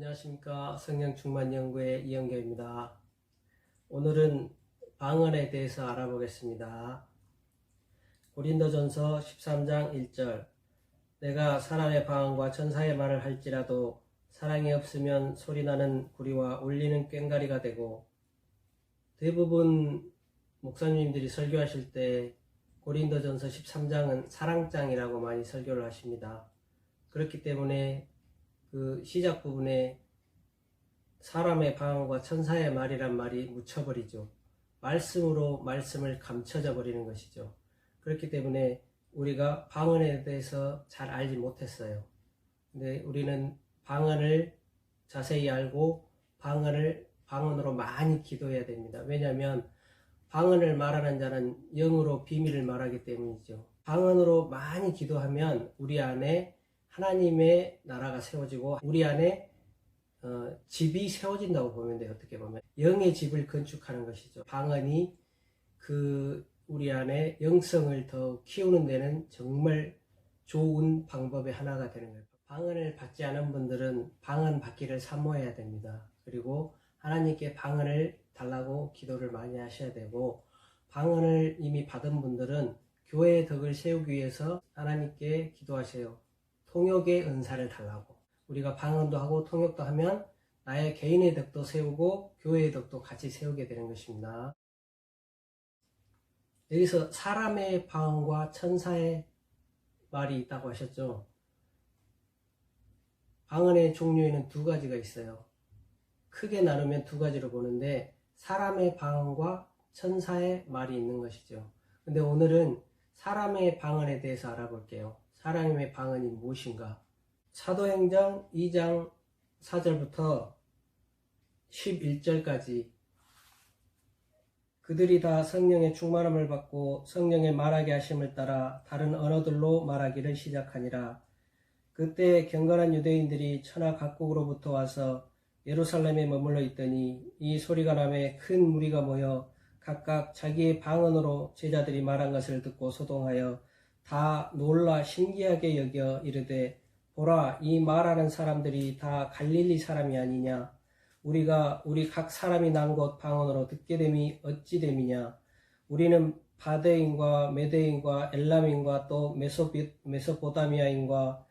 안녕하십니까 성령 충만 연구의 이영교입니다. 오늘은 방언에 대해서 알아보겠습니다. 고린도전서 13장 1절 내가 사람의 방언과 천사의 말을 할지라도 사랑이 없으면 소리나는 구리와 울리는 꽹가리가 되고 대부분 목사님들이 설교하실 때 고린도전서 13장은 사랑장이라고 많이 설교를 하십니다. 그렇기 때문에 그 시작 부분에 사람의 방언과 천사의 말이란 말이 묻혀버리죠. 말씀으로 말씀을 감춰져 버리는 것이죠. 그렇기 때문에 우리가 방언에 대해서 잘 알지 못했어요. 근데 우리는 방언을 자세히 알고 방언을 방언으로 많이 기도해야 됩니다. 왜냐하면 방언을 말하는 자는 영으로 비밀을 말하기 때문이죠. 방언으로 많이 기도하면 우리 안에 하나님의 나라가 세워지고 우리 안에 어, 집이 세워진다고 보면 돼요. 어떻게 보면 영의 집을 건축하는 것이죠. 방언이 그 우리 안에 영성을 더 키우는 데는 정말 좋은 방법의 하나가 되는 거예요. 방언을 받지 않은 분들은 방언 받기를 사모해야 됩니다. 그리고 하나님께 방언을 달라고 기도를 많이 하셔야 되고 방언을 이미 받은 분들은 교회의 덕을 세우기 위해서 하나님께 기도하세요. 통역의 은사를 달라고. 우리가 방언도 하고 통역도 하면 나의 개인의 덕도 세우고 교회의 덕도 같이 세우게 되는 것입니다. 여기서 사람의 방언과 천사의 말이 있다고 하셨죠. 방언의 종류에는 두 가지가 있어요. 크게 나누면 두 가지로 보는데 사람의 방언과 천사의 말이 있는 것이죠. 근데 오늘은 사람의 방언에 대해서 알아볼게요. 사람의 방언이 무엇인가? 사도행전 2장 4절부터 11절까지 그들이 다 성령의 충만함을 받고 성령의 말하게 하심을 따라 다른 언어들로 말하기를 시작하니라. 그때 경건한 유대인들이 천하 각국으로부터 와서 예루살렘에 머물러 있더니 이 소리가 남에 큰 무리가 모여 각각 자기의 방언으로 제자들이 말한 것을 듣고 소동하여 다 놀라 신기하게 여겨 이르되 보라 이 말하는 사람들이 다 갈릴리 사람이 아니냐? 우리가 우리 각 사람이 난 곳 방언으로 듣게 됨이 어찌 됨이냐? 우리는 바데인과 메데인과 엘람인과 또 메소비, 메소포다미아인과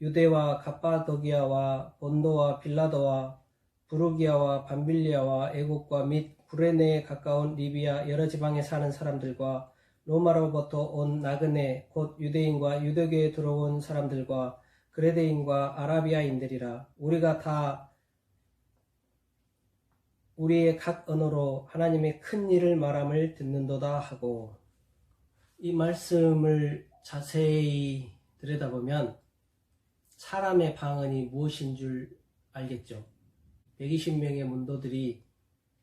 유대와 갑바도기아와 본도와 빌라도와 부르기아와 밤빌리아와 애국과 및 구레네에 가까운 리비아 여러 지방에 사는 사람들과 로마로부터 온 나그네 곧 유대인과 유대교에 들어온 사람들과 그레데인과 아라비아인들이라 우리가 다 우리의 각 언어로 하나님의 큰 일을 말함을 듣는도다 하고 이 말씀을 자세히 들여다보면 사람의 방언이 무엇인 줄 알겠죠. 120명의 문도들이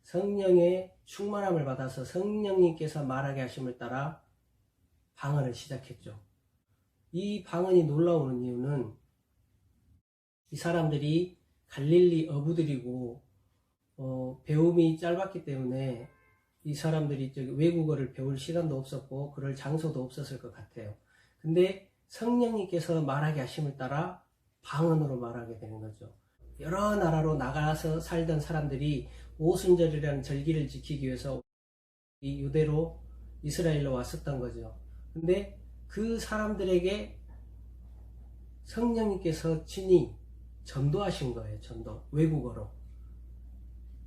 성령의 충만함을 받아서 성령님께서 말하게 하심을 따라 방언을 시작했죠. 이 방언이 놀라우는 이유는 이 사람들이 갈릴리 어부들이고 어, 배움이 짧았기 때문에 이 사람들이 외국어를 배울 시간도 없었고 그럴 장소도 없었을 것 같아요. 근데 성령님께서 말하게 하심을 따라 방언으로 말하게 되는 거죠. 여러 나라로 나가서 살던 사람들이 오순절이라는 절기를 지키기 위해서 이 유대로 이스라엘로 왔었던 거죠. 근데 그 사람들에게 성령님께서 친히 전도하신 거예요. 전도. 외국어로.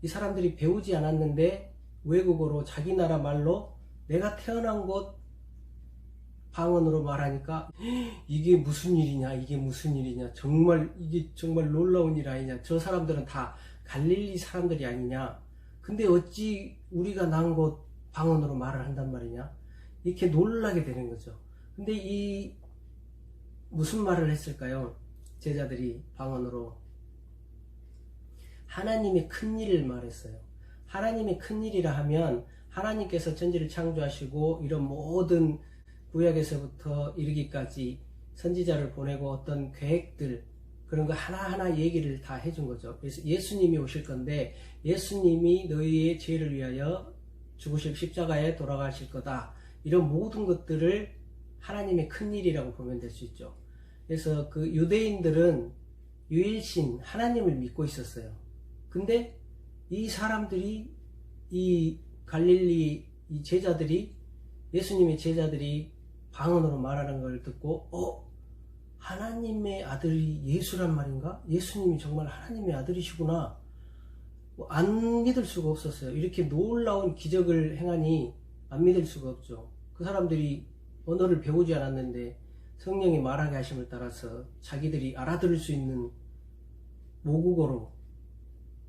이 사람들이 배우지 않았는데 외국어로 자기 나라 말로 내가 태어난 곳 방언으로 말하니까 이게 무슨 일이냐 이게 무슨 일이냐 정말 이게 정말 놀라운 일 아니냐 저 사람들은 다 갈릴리 사람들이 아니냐. 근데 어찌 우리가 난곳 방언으로 말을 한단 말이냐. 이렇게 놀라게 되는 거죠. 근데 이 무슨 말을 했을까요? 제자들이 방언으로. 하나님의 큰 일을 말했어요. 하나님의 큰 일이라 하면 하나님께서 천지를 창조하시고 이런 모든 구약에서부터 이르기까지 선지자를 보내고 어떤 계획들 그런 거 하나하나 얘기를 다 해준 거죠. 그래서 예수님이 오실 건데 예수님이 너희의 죄를 위하여 죽으실 십자가에 돌아가실 거다. 이런 모든 것들을 하나님의 큰 일이라고 보면 될 수 있죠. 그래서 그 유대인들은 유일신 하나님을 믿고 있었어요. 근데 이 사람들이 이 갈릴리 이 제자들이 예수님의 제자들이 방언으로 말하는 걸 듣고 어 하나님의 아들이 예수란 말인가? 예수님이 정말 하나님의 아들이시구나. 뭐 안 믿을 수가 없었어요. 이렇게 놀라운 기적을 행하니 안 믿을 수가 없죠. 그 사람들이 언어를 배우지 않았는데 성령이 말하게 하심을 따라서 자기들이 알아들을 수 있는 모국어로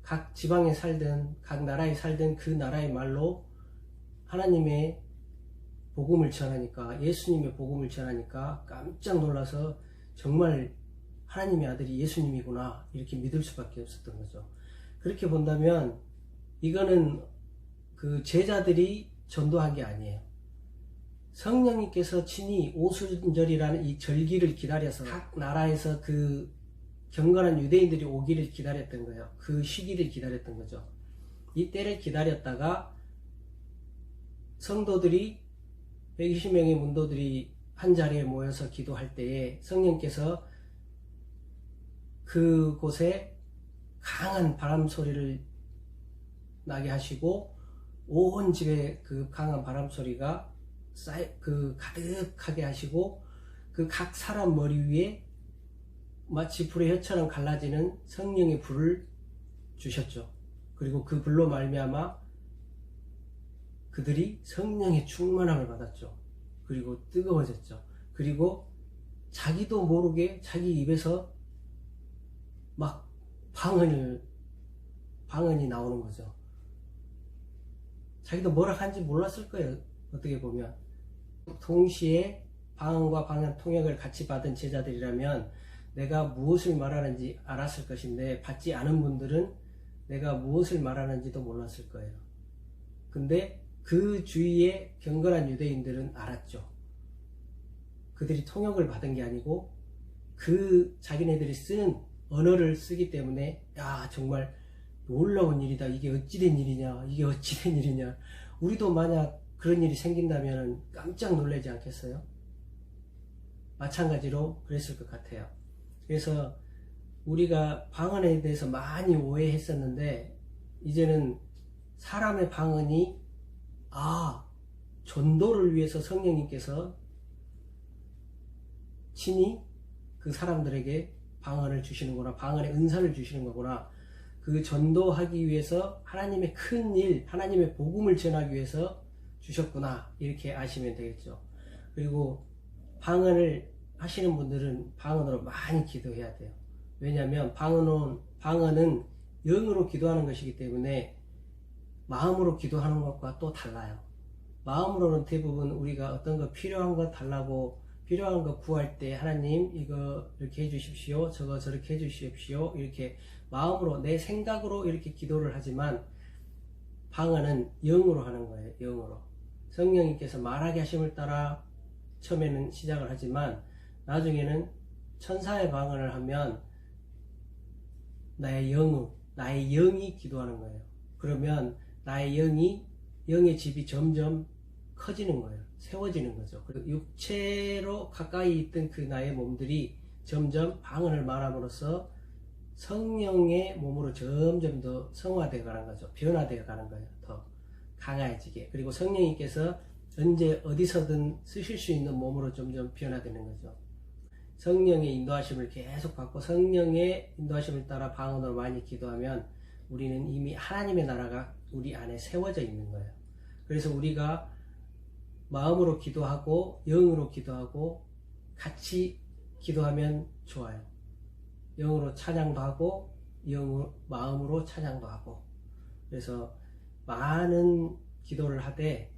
각 지방에 살든 각 나라에 살든 그 나라의 말로 하나님의 복음을 전하니까 예수님의 복음을 전하니까 깜짝 놀라서 정말 하나님의 아들이 예수님이구나 이렇게 믿을 수밖에 없었던 거죠. 그렇게 본다면 이거는 그 제자들이 전도한 게 아니에요. 성령님께서 친히 오순절이라는 이 절기를 기다려서 각 나라에서 그 경건한 유대인들이 오기를 기다렸던 거예요. 그 시기를 기다렸던 거죠. 이 때를 기다렸다가 성도들이 120명의 문도들이 한 자리에 모여서 기도할 때에 성령께서 그곳에 강한 바람 소리를 나게 하시고 온 집에 그 강한 바람 소리가 그 가득하게 하시고 그 각 사람 머리 위에 마치 불의 혀처럼 갈라지는 성령의 불을 주셨죠. 그리고 그 불로 말미암아 그들이 성령의 충만함을 받았죠. 그리고 뜨거워졌죠. 그리고 자기도 모르게 자기 입에서 막 방언을 방언이 나오는 거죠. 자기도 뭐라 하는지 몰랐을 거예요. 어떻게 보면 동시에 방언과 방언 통역을 같이 받은 제자들이라면 내가 무엇을 말하는지 알았을 것인데 받지 않은 분들은 내가 무엇을 말하는지도 몰랐을 거예요. 근데 그 주위에 경건한 유대인들은 알았죠. 그들이 통역을 받은 게 아니고 그 자기네들이 쓰는 언어를 쓰기 때문에 야 정말 놀라운 일이다. 이게 어찌된 일이냐? 이게 어찌된 일이냐? 우리도 만약 그런 일이 생긴다면 깜짝 놀라지 않겠어요? 마찬가지로 그랬을 것 같아요. 그래서 우리가 방언에 대해서 많이 오해했었는데 이제는 사람의 방언이 아 전도를 위해서 성령님께서 친히 그 사람들에게 방언을 주시는구나 방언의 은사를 주시는 거구나 그 전도하기 위해서 하나님의 큰 일, 하나님의 복음을 전하기 위해서 주셨구나 이렇게 아시면 되겠죠. 그리고 방언을 하시는 분들은 방언으로 많이 기도해야 돼요. 왜냐하면 방언은 방언은 영으로 기도하는 것이기 때문에 마음으로 기도하는 것과 또 달라요. 마음으로는 대부분 우리가 어떤 거 필요한 거 달라고 필요한 거 구할 때 하나님 이거 이렇게 해주십시오. 저거 저렇게 해주십시오. 이렇게 마음으로 내 생각으로 이렇게 기도를 하지만 방언은 영으로 하는 거예요. 영으로 성령님께서 말하게 하심을 따라 처음에는 시작을 하지만 나중에는 천사의 방언을 하면 나의 영, 나의 영이 기도하는 거예요. 그러면 나의 영이 영의 집이 점점 커지는 거예요. 세워지는 거죠. 그리고 육체로 가까이 있던 그 나의 몸들이 점점 방언을 말함으로써 성령의 몸으로 점점 더 성화되어 가는 거죠. 변화되어 가는 거예요. 더 강해지게. 그리고 성령님께서 언제 어디서든 쓰실 수 있는 몸으로 점점 변화되는 거죠. 성령의 인도하심을 계속 받고 성령의 인도하심을 따라 방언으로 많이 기도하면 우리는 이미 하나님의 나라가 우리 안에 세워져 있는 거예요. 그래서 우리가 마음으로 기도하고 영으로 기도하고 같이 기도하면 좋아요. 영으로 찬양도 하고 영으로 마음으로 찬양도 하고 그래서 많은 기도를 하되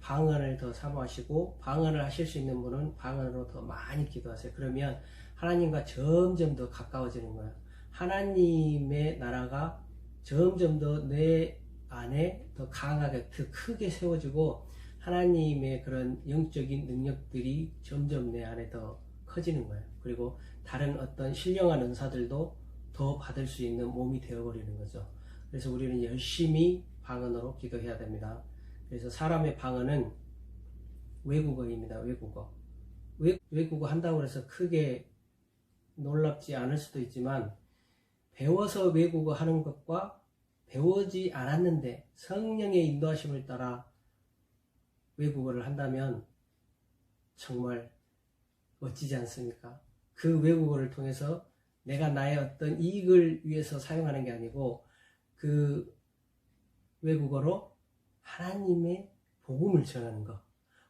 방언을 더 사모하시고 방언을 하실 수 있는 분은 방언으로 더 많이 기도하세요. 그러면 하나님과 점점 더 가까워지는 거예요. 하나님의 나라가 점점 더 내 안에 더 강하게 더 크게 세워지고 하나님의 그런 영적인 능력들이 점점 내 안에 더 커지는 거예요. 그리고 다른 어떤 신령한 은사들도 더 받을 수 있는 몸이 되어버리는 거죠. 그래서 우리는 열심히 방언으로 기도해야 됩니다. 그래서 사람의 방언은 외국어입니다. 외국어. 외, 외국어 한다고 해서 크게 놀랍지 않을 수도 있지만 배워서 외국어 하는 것과 배우지 않았는데 성령의 인도하심을 따라 외국어를 한다면 정말 멋지지 않습니까? 그 외국어를 통해서 내가 나의 어떤 이익을 위해서 사용하는 게 아니고 그 외국어로 하나님의 복음을 전하는 것.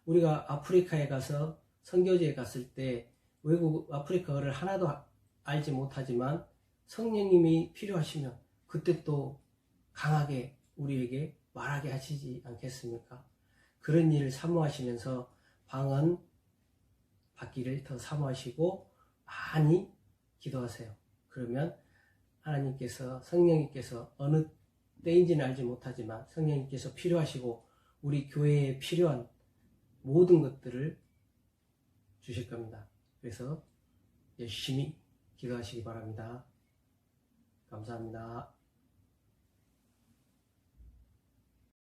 우리가 아프리카에 가서 선교지에 갔을 때 외국 아프리카어를 하나도 아- 알지 못하지만 성령님이 필요하시면 그때 또 강하게 우리에게 말하게 하시지 않겠습니까? 그런 일을 사모하시면서 방언 받기를 더 사모하시고 많이 기도하세요. 그러면 하나님께서 성령님께서 어느 때인지는 알지 못하지만 성령님께서 필요하시고 우리 교회에 필요한 모든 것들을 주실 겁니다. 그래서 열심히 기도하시기 바랍니다. 감사합니다.